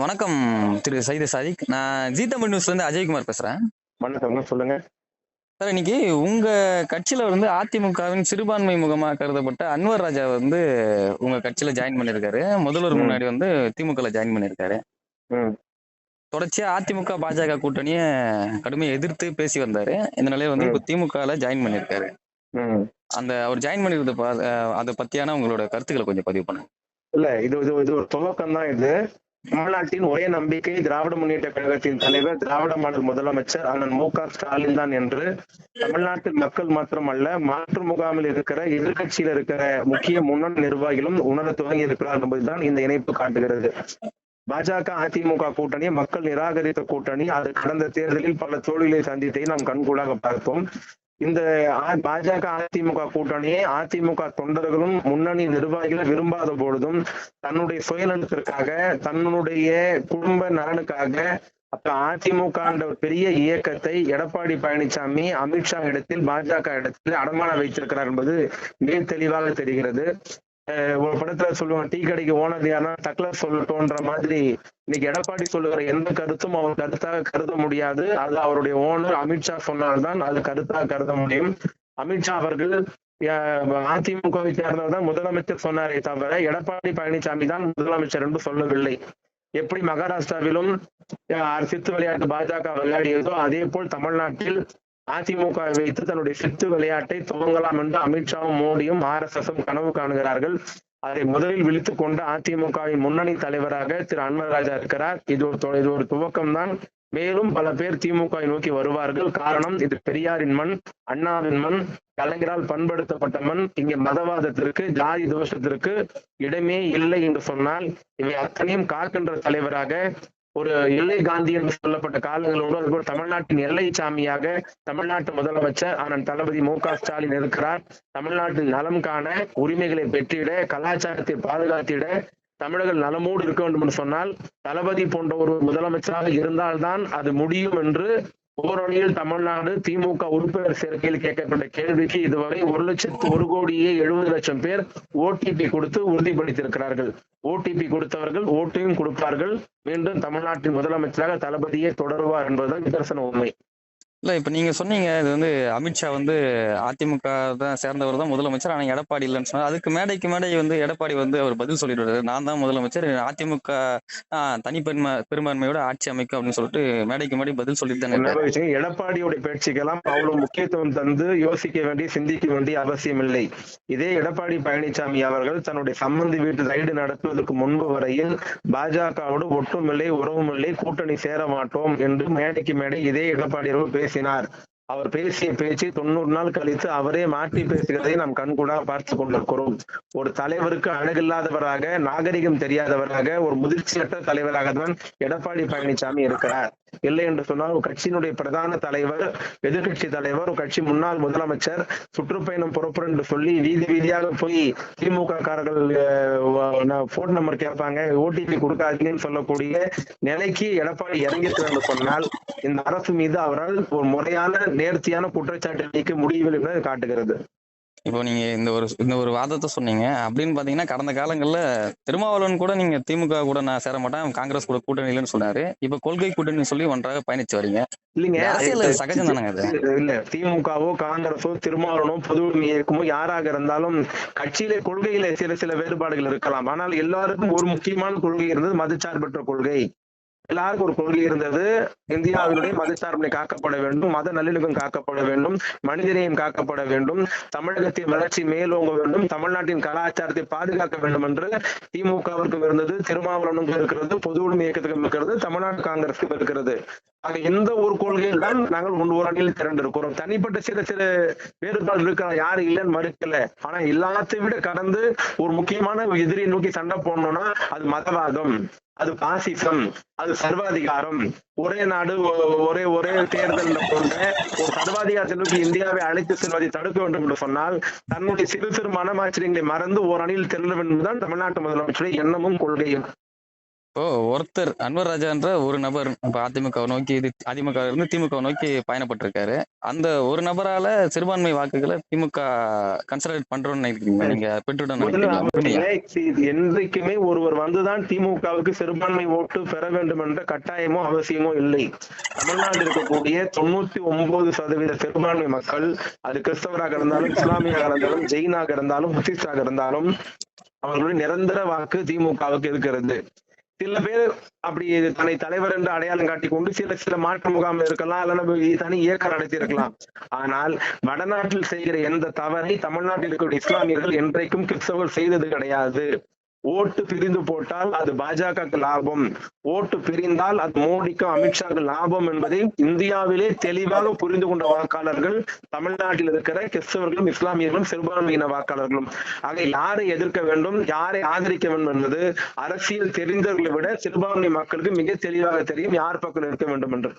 வணக்கம் திரு சைது சாதிக். நான் ஜி தமிழ் நியூஸ்ல இருந்து அஜய்குமார் பேசுறேன். வணக்கம் சொல்லுங்க? சார் இன்னைக்கு உங்க கட்சியில வந்து அதிமுகவின் சிறுபான்மை முகமா கருதப்பட்ட அன்வர் ராஜா வந்து உங்க கட்சியில ஜாயின் பண்ணிருக்காரு முதல்வர். முன்னாடி வந்து திமுகல ஜாயின் பண்ணிருக்காரு தொடர்ச்சியா அதிமுக பாஜக கூட்டணியை கடுமையா எதிர்த்து பேசி வந்தாரு. இந்த நிலையில வந்து. இப்போ திமுகல ஜாயின் பண்ணிருக்காரு அந்த அவர் ஜாயின் பண்ணிருந்த பா- அஹ் அதை பத்தியான உங்களோட கருத்துக்களை கொஞ்சம் பதிவு பண்ணுங்க. இல்ல இது இது இது ஒரு துவக்கம் தான் இது. தமிழ்நாட்டின் ஒரே நம்பிக்கை திராவிட முன்னேற்ற கழகத்தின் தலைவர் திராவிட மாடல் முதலமைச்சர் அண்ணன் மு க ஸ்டாலின் தான் என்று தமிழ்நாட்டு மக்கள் மாத்திரமல்ல மாற்று முகாமில் இருக்கிற எதிர்க்கட்சியில் இருக்கிற முக்கிய முன்னணி நிர்வாகிகளும் உணர துவங்கி இருக்கிறார் என்பதுதான் இந்த இணைப்பு காட்டுகிறது. பாஜக அதிமுக கூட்டணி மக்கள் நிராகரித்த கூட்டணி அது கடந்த தேர்தலில் பல தோல்விகளை சந்தித்ததை நாம் கண்கூடாக பார்த்தோம். இந்த பாஜக அதிமுக கூட்டணியை அதிமுக தொண்டர்களும் முன்னணி நிர்வாகிகள் விரும்பாத பொழுதும் தன்னுடைய சுயநலத்திற்காக தன்னுடைய குடும்ப நலனுக்காக அப்ப அதிமுக என்ற ஒரு பெரிய இயக்கத்தை எடப்பாடி பழனிசாமி அமித்ஷா இடத்தில் பாஜக இடத்தில் அடமான வைத்திருக்கிறார் என்பது மிக தெளிவாக தெரிகிறது. ஒரு படத்துல சொல்லுவான் டீ கடைக்கு ஓனர் யாருன்னா டக்ளர் சொல்லட்டோன்ற மாதிரி. இன்னைக்கு எடப்பாடி சொல்லுகிற எந்த கருத்தும் அவர் கருத்தாக கருத முடியாது. அது அவருடைய ஓனர் அமித்ஷா சொன்னால்தான் அது கருத்தாக கருத முடியும். அமித்ஷா அவர்கள் அஹ், அதிமுகவை சேர்ந்தவர் தான் முதலமைச்சர் சொன்னாரே தவிர எடப்பாடி பழனிசாமி தான் முதலமைச்சர் என்று சொல்லவில்லை. எப்படி மகாராஷ்டிராவிலும் சித்து விளையாட்டு பாஜக விளையாடியதோ அதே போல் தமிழ்நாட்டில் அதிமுக வைத்து தன்னுடைய சித்து விளையாட்டை துவங்கலாம் என்று அமித்ஷாவும் மோடியும் ஆர் எஸ் எஸும் கனவு காணுகிறார்கள். அதை முதலில் விழித்துக் கொண்ட அதிமுகவின் முன்னணி தலைவராக திரு அன்வராஜா இருக்கிறார். இது ஒரு இது ஒரு துவக்கம் தான் மேலும் பல பேர் திமுக நோக்கி வருவார்கள். காரணம் இது பெரியாரின் மண் அண்ணாவின் மண் கலைஞரால் பண்படுத்தப்பட்ட மண். இங்கே மதவாதத்திற்கு ஜாதி தோஷத்திற்கு இடமே இல்லை என்று சொன்னால் இவை அத்தனையும் காக்கின்ற தலைவராக ஒரு எல்லை காந்தி என்று சொல்லப்பட்ட காலங்களோடு அதுபோல் தமிழ்நாட்டின் எல்லை சாமியாக தமிழ்நாட்டு முதலமைச்சர் அண்ணன் தளபதி மு க ஸ்டாலின் இருக்கிறார். தமிழ்நாட்டின் நலம் காண உரிமைகளை பெற்றிட கலாச்சாரத்தை பாதுகாத்திட தமிழர்கள் நலமோடு இருக்க வேண்டும் என்று சொன்னால் தளபதி போன்ற ஒரு முதலமைச்சராக இருந்தால்தான் அது முடியும் என்று ஓரணியில் தமிழ்நாடு திமுக உறுப்பினர் சேர்க்கையில் கேட்கப்பட்ட கேள்விக்கு இதுவரை ஒரு லட்சத்து ஒரு கோடியே எழுபது லட்சம் பேர் ஓடிபி கொடுத்து உறுதிப்படுத்தியிருக்கிறார்கள். ஓடிபி கொடுத்தவர்கள் ஓட்டையும் கொடுப்பார்கள். மீண்டும் தமிழ்நாட்டின் முதலமைச்சராக தளபதியே தொடருவார் என்பதுதான் நிதர்சன உண்மை. இல்ல இப்ப நீங்க சொன்னீங்க இது வந்து அமித்ஷா வந்து அதிமுக தான் சேர்ந்தவர் தான் முதலமைச்சர். ஆனா எடப்பாடி இல்லைன்னு சொன்னார். அதுக்கு மேடைக்கு மேடை வந்து எடப்பாடி வந்து அவர் பதில் சொல்லிடுவாரு நான் தான் முதலமைச்சர். அதிமுக ஆஹ், தனிப்பெருமை பெரும்பான்மையோட ஆட்சி அமைக்கும் அப்படின்னு சொல்லிட்டு மேடைக்கு மேடை பதில் சொல்லிட்டு தானே எடப்பாடியோட பேச்சுக்கெல்லாம் அவ்வளவு முக்கியத்துவம் தந்து யோசிக்க வேண்டிய சிந்திக்க வேண்டிய அவசியம் இல்லை. இதே எடப்பாடி பழனிசாமி அவர்கள் தன்னுடைய சம்பந்தி வீட்டு ரைடு நடத்துவதற்கு முன்பு வரையில் பாஜகவோடு ஒட்டுமில்லை உறவுமில்லை கூட்டணி சேர மாட்டோம் என்று மேடைக்கு மேடை இதே எடப்பாடி அவர்கள் seleccionar அவர் பேசிய பேச்சு தொண்ணூறு நாள் கழித்து அவரே மாற்றி பேசுகிறதை நாம் கண்கூடாக பார்த்து கொண்டிருக்கிறோம். ஒரு தலைவருக்கு அழகில்லாதவராக நாகரிகம் தெரியாதவராக ஒரு முதிர்ச்சியற்ற தலைவராக தான் எடப்பாடி பழனிசாமி இருக்கிறார். இல்லை என்று சொன்னால் ஒரு கட்சியினுடைய பிரதான தலைவர் எதிர்கட்சி தலைவர் ஒரு கட்சி முன்னாள் முதலமைச்சர் சுற்றுப்பயணம் புறப்படும் என்று சொல்லி வீதி வீதியாக போய் திமுக காரர்கள் போன் நம்பர் கேட்பாங்க ஓடிபி கொடுக்காதீங்கன்னு சொல்லக்கூடிய நிலைக்கு எடப்பாடி இறங்கிட்டு சொன்னால் இந்த அரசு மீது அவரால் ஒரு முறையான நேர்த்தியான குற்றச்சாட்டு வைக்க முடியவில்லை என்பதை காட்டுகிறது. இப்போ நீங்க இந்த ஒரு இந்த ஒரு வாதத்தை சொன்னீங்க. அப்படின்னு பாத்தீங்கன்னா கடந்த காலங்கள்ல திருமாவளவன் கூட நீங்க திமுக கூட நான் சேர மாட்டேன் காங்கிரஸ் கூட கூட்டணி இல்லைன்னு சொன்னாரு. இப்ப கொள்கை கூட்டணி சொல்லி ஒன்றாக பயணிச்சு வரீங்க. இல்லைங்க. அரசியல் சகஜம் தானங்க அது? இல்ல திமுகவோ காங்கிரஸோ திருமாவளவனோ பொது இயக்கமோ யாராக இருந்தாலும் கட்சியில கொள்கையில சில சில வேறுபாடுகள் இருக்கலாம். ஆனால் எல்லாருக்கும் ஒரு முக்கியமான கொள்கை இருந்தது மதச்சார்பற்ற கொள்கை. எல்லாருக்கும் ஒரு கொள்கை இருந்தது. இந்தியாவினுடைய மதச்சார்பினை காக்கப்பட வேண்டும் மத நல்லிணக்கம் காக்கப்பட வேண்டும் மனிதநேயம் காக்கப்பட வேண்டும் தமிழகத்தின் வளர்ச்சி மேலோங்க வேண்டும் தமிழ்நாட்டின் கலாச்சாரத்தை பாதுகாக்க வேண்டும் என்று திமுகவிற்கும் இருந்தது திருமாவளவனுக்கும் இருக்கிறது பொது உரிமை இயக்கத்துக்கும் இருக்கிறது தமிழ்நாடு காங்கிரஸுக்கும் இருக்கிறது. ஆக எந்த ஒரு கொள்கையில் தான் நாங்கள் ஒன்று ஒரு அணியில் திரண்டிருக்கிறோம். தனிப்பட்ட சில சில வேறுபாடு இருக்கலாம் யாரும் இல்லைன்னு மறுக்கல. ஆனா எல்லாத்தையும் விட கடந்து ஒரு முக்கியமான எதிரியை நோக்கி சண்டை போடணும்னா அது மதவாதம். அது பாசிசம் அது சர்வாதிகாரம். ஒரே நாடு ஒ- ஒரே ஒரே தேர்தல் போன்ற ஒரு சர்வாதிகாரத்திற்கு இந்தியாவை அழைத்து செல்வதை தடுக்க வேண்டும் என்று சொன்னால் தன்னுடைய சிறு சிறு மனமாச்சரியங்களை மறந்து ஓர் அணியில் திரள வேண்டும் தான் தமிழ்நாட்டு முதலமைச்சருடைய எண்ணமும் கொள்கையும். இப்போ ஒருத்தர் அன்வர் ராஜான்ற ஒரு நபர் இப்ப அதிமுக நோக்கி இது அதிமுக இருந்து திமுக நோக்கி பயணப்பட்டிருக்காரு. அந்த ஒரு நபரால சிறுபான்மை வாக்குகளை திமுக கன்சிடர் பண்றோம்னு நினைக்கிறீங்க நீங்க பெற்றுடன் என்றைக்குமே ஒருவர் வந்துதான் திமுகவுக்கு சிறுபான்மை ஓட்டு பெற வேண்டும் என்ற கட்டாயமோ அவசியமோ இல்லை. தமிழ்நாட்டில் இருக்கக்கூடிய தொண்ணூத்தி ஒன்பது சதவீத சிறுபான்மை மக்கள் அது கிறிஸ்தவராக இருந்தாலும் இஸ்லாமியாக இருந்தாலும் ஜெயினாக இருந்தாலும் புத்திஸ்டாக இருந்தாலும் அவர்களுடைய நிரந்தர வாக்கு திமுகவுக்கு இருக்கிறது. சில பேர் அப்படி தன்னை தலைவர் என்று அடையாளம் காட்டி கொண்டு சில சில மாற்று முகாம் இருக்கலாம் அல்லது தனி இயக்கம் நடத்தி இருக்கலாம் ஆனால் வடநாட்டில் செய்கிற எந்த தவறை தமிழ்நாட்டில் இருக்கக்கூடிய இஸ்லாமியர்கள் என்றைக்கும் கிறிஸ்தவர்கள் செய்தது கிடையாது. ஓட்டு பிரிந்து போட்டால் அது பாஜக லாபம். ஓட்டு பிரிந்தால் அது மோடிக்கும் அமித்ஷாவுக்கு லாபம் என்பதை இந்தியாவிலே தெளிவாக புரிந்து கொண்ட வாக்காளர்கள் தமிழ்நாட்டில் இருக்கிற கிறிஸ்தவர்களும் இஸ்லாமியர்களும் சிறுபான்மையின வாக்காளர்களும். ஆக யாரை எதிர்க்க வேண்டும் யாரை ஆதரிக்க வேண்டும் என்பது அரசியல் தெரிந்தவர்களை விட சிறுபான்மை மக்களுக்கு மிக தெளிவாக தெரியும் யார் பக்கம் இருக்க வேண்டும் என்று.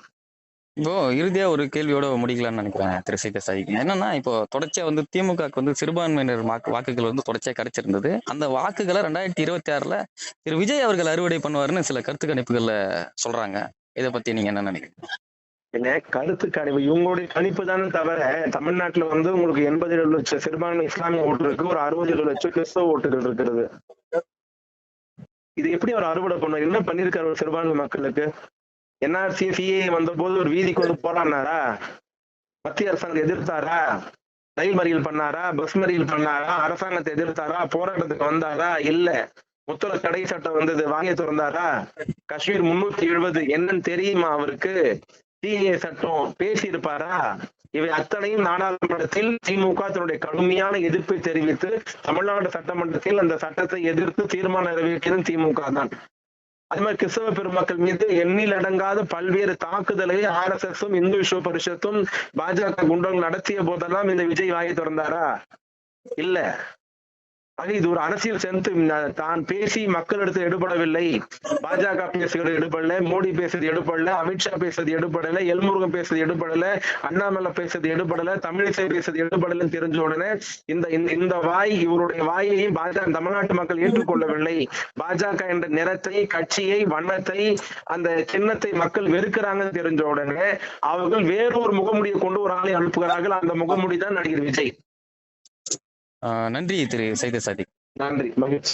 இப்போ இறுதியா ஒரு கேள்வியோட முடிக்கலாம்னு நினைக்கிறேன் திரு சீத சாதிக்கு என்னன்னா இப்போ தொடர்ச்சியா வந்து திமுகக்கு வந்து சிறுபான்மையினர் வாக்கு வாக்குகள் வந்து தொடர்ச்சியா கிடைச்சிருந்தது. அந்த வாக்குகளை ரெண்டாயிரத்தி இருபத்தி ஆறுல திரு. விஜய் அவர்கள் அறுவடை பண்ணுவாருன்னு சில கருத்து கணிப்புகள்ல சொல்றாங்க. இதை பத்தி நீங்க என்ன நினைக்கிறீங்க? இல்ல கருத்து கணிப்பு இவங்களுடைய கணிப்பு தானே தவிர தமிழ்நாட்டுல வந்து உங்களுக்கு எண்பது ஏழு லட்சம் சிறுபான்மை இஸ்லாமிய ஓட்டு இருக்கு ஒரு அறுபது ஏழு லட்சம் கிறிஸ்தவ ஓட்டுகள் இருக்கிறது. இது எப்படி அவர் அறுவடை பண்ணுவார் என்ன பண்ணிருக்காரு சிறுபான்மை மக்களுக்கு? என்ஆர்சி சிஏ வந்த போது ஒரு வீதிக்கு வந்து போராடினாரா? மத்திய அரசாங்கத்தை எதிர்த்தாரா? ரயில் மறியல் பண்ணாரா? பஸ் மறியல் பண்ணாரா? அரசாங்கத்தை எதிர்த்தாரா? போராட்டத்துக்கு வந்தாரா? இல்ல. முத்தல தடை சட்டம் வந்தது வாங்கி திறந்தாரா? காஷ்மீர் முன்னூத்தி எழுபது என்னன்னு தெரியுமா அவருக்கு? சிஏ சட்டம் பேசியிருப்பாரா? இவை அத்தனையும் நாடாளுமன்றத்தில் திமுக தன்னுடைய கடுமையான எதிர்ப்பை தெரிவித்து தமிழ்நாடு சட்டமன்றத்தில் அந்த சட்டத்தை எதிர்த்து தீர்மானம் நிறைவேற்றியதும் திமுக தான். அது மாதிரி கிறிஸ்தவ பெருமக்கள் மீது எண்ணில் அடங்காத பல்வேறு தாக்குதலை ஆர் எஸ் எஸும் இந்து விஸ்வ பரிஷத்தும் பாஜக குண்டர்கள் நடத்திய போதெல்லாம் இந்த விஜய் வாயை திறந்தாரா? இல்ல. ஆக இது ஒரு அரசியல் சென்று தான் பேசி மக்களிடத்தில் எடுபடவில்லை. பாஜக பேசுகிறது எடுபடல மோடி பேசுறது எடுபடல அமித்ஷா பேசுறது எடுபடல எல்முருகன் பேசுறது எடுபடல அண்ணாமலை பேசுறது எடுபடல தமிழிசை பேசுறது எடுபடலன்னு தெரிஞ்ச உடனே இந்த இந்த- வாய் இவருடைய வாயையும் பாஜக தமிழ்நாட்டு மக்கள் ஏற்றுக்கொள்ளவில்லை. பாஜக என்ற நிறத்தை கட்சியை வண்ணத்தை அந்த சின்னத்தை மக்கள் வெறுக்கிறாங்கன்னு தெரிஞ்ச உடனே அவர்கள் வேறொரு முகமுடியை கொண்டு ஒரு ஆளை அனுப்புகிறார்கள். அந்த முகமுடி தான் நடிகர் விஜய். நன்றி திரு சைத சாதி நன்றி மகிழ்ச்சி.